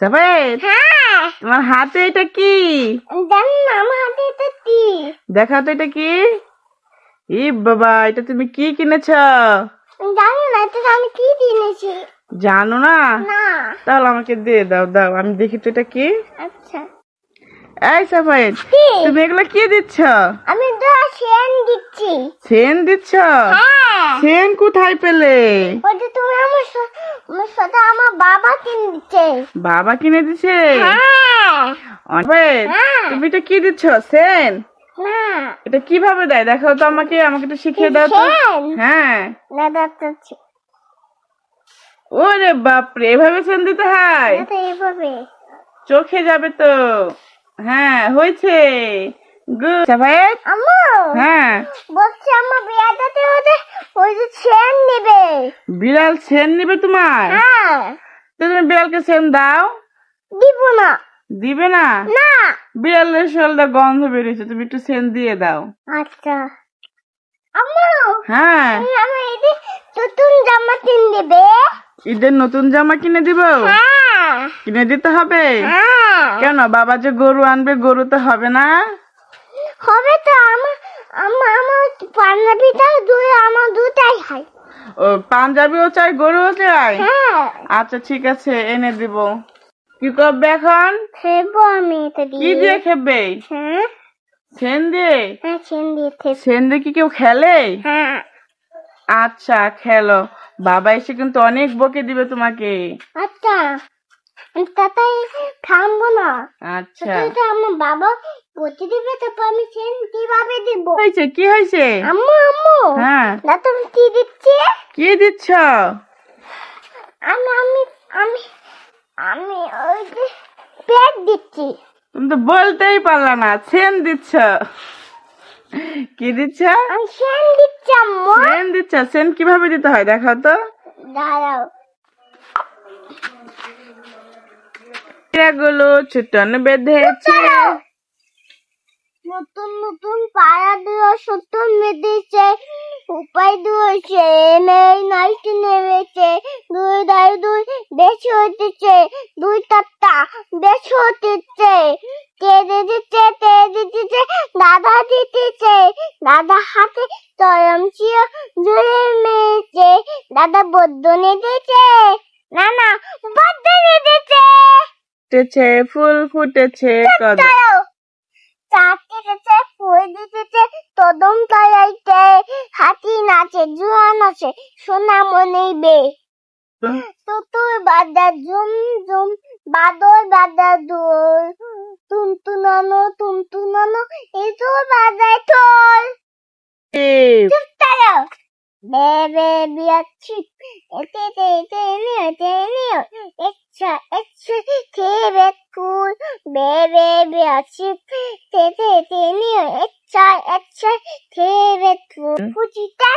সাফায়েত হ্যাঁ। তোমার হাতে এটা কি? জানি না আমার হাতে এটা কি? দেখাও তো এটা কি? ই বাবা এটা তুমি কি কিনেছ? জানি না এটা আমি কি কিনেছি? জানো না? না। তাহলে আমাকে দিয়ে দাও দাও আমি দেখি তো এটা কি। আচ্ছা। এই সাফায়েত তুমি এগুলো কি দিচ্ছ? আমি তো সেন দিচ্ছি। সেন দিচ্ছ? হ্যাঁ। সেন কোথায় পেলে? ওটা তুমি আমার আমার সাথে আমার বাবা কিনে দিচ্ছে বাবা কিনে দিছে? হ্যাঁ। হ্যাঁ। তুমি এটা কি দিচ্ছ? সেন? না এটা কীভাবে দেয়? দেখাও তো আমাকে আমাকে একটু শিখিয়ে দাও তো। হ্যাঁ। না দাঁড়াচ্ছে ওরে বাপরে এভাবে সেন দিতে হয়? তো চোখে যাবে তো। হ্যাঁ হয়েছে। গুড সাফায়েত আম্মু হ্যাঁ। বলছে আমার হতে ওই যে নেবে। বিড়াল নিবে তোমার? হ্যাঁ। তো তুমি বিড়ালকে দাও। দিব না। দিবে না? না। বিড়ালের শরীরটা গন্ধ বেরিয়েছে তুমি একটু সেন দিয়ে দাও। আচ্ছা। আম্মু হ্যাঁ। এই নতুন জামা কিন দেবে ঈদের নতুন জামা কিনে দিব? হ্যাঁ। কিনে দিতে হবে? হ্যাঁ। কেন বাবা যে গরু আনবে গরু তো হবে না? হবে তো আমার আমার আমার পাঞ্জাবিটাও দুই আমার দুটাই হয়। ও পাঞ্জাবিও চাই গরুও চাই? হ্যাঁ। আচ্ছা ঠিক আছে এনে দিব। কি করবে এখন? খেবো আমি এটা কি দিয়ে। দিয়ে খেবে হ্যাঁ। সেন দিয়ে? হ্যাঁ সেন দিয়ে খেব। সেন দিয়ে কি কেউ খেলে? হ্যাঁ। আচ্ছা খেলো। বাবা এসে কিন্তু অনেক বকে দিবে তোমাকে। আচ্ছা। থামবো না। আচ্ছা। আমার বাবা দিবে তারপর আমি সেন কীভাবে দিব হয়েছে? কি হয়েছে? আম্মু আম্মু! হ্যাঁ। না তুমি কি দিচ্ছে? কি দিচ্ছ? আমি আমি আমি আমি ওই যে পেট দিচ্ছি। তুমি তো বলতেই পারলা না সেন দিচ্ছ। কি দিচ্ছ? আমি সেন দিচ্ছি আম্মু। সেন দিচ্ছ সেন কীভাবে দিতে হয়? দেখো তো। দাঁড়াও। গুলো ছুটন বেঁধেছে। নতুন নতুন পাড়া দিয়ে সত্তর মেদিয়েছে উপায় দিয়েছে নেই, নাইটি নেমেছে, দুই দাই দুই বেশি হতেছে, দুই চারটা বেশি হতেছে। তেড়ে দিচ্ছে তেড়ে দিচ্ছে, দাদা দিতেছে, দাদা হাতে তরম চিয়া জুড়ে মেয়েছে দাদা বদ্ধ নেতেছে না না, বদ্ধ নেতেছে ফুটেছে ফুল ফুটেছে কদম দাঁড়াও ফুল দিতেছে তদম তাইতে হাতি নাচে সোনা মনে বে তুতুর বাদা জুম জুম বাদর বাদা দোল তুনতুনানো তুনতুনানো এসব বাজায় ঠোল চুপ দাঁড়াও বেবে বিয়াচ্ছি এতে এতে এতে নিও এতে নিও ইচ্ছা ইচ্ছা খেয়ে কুল বেবে বিয়াচ্ছি তেতে এতে নিও ইচ্ছা ইচ্ছা খেয়ে কুল পুচিটা পুচিটা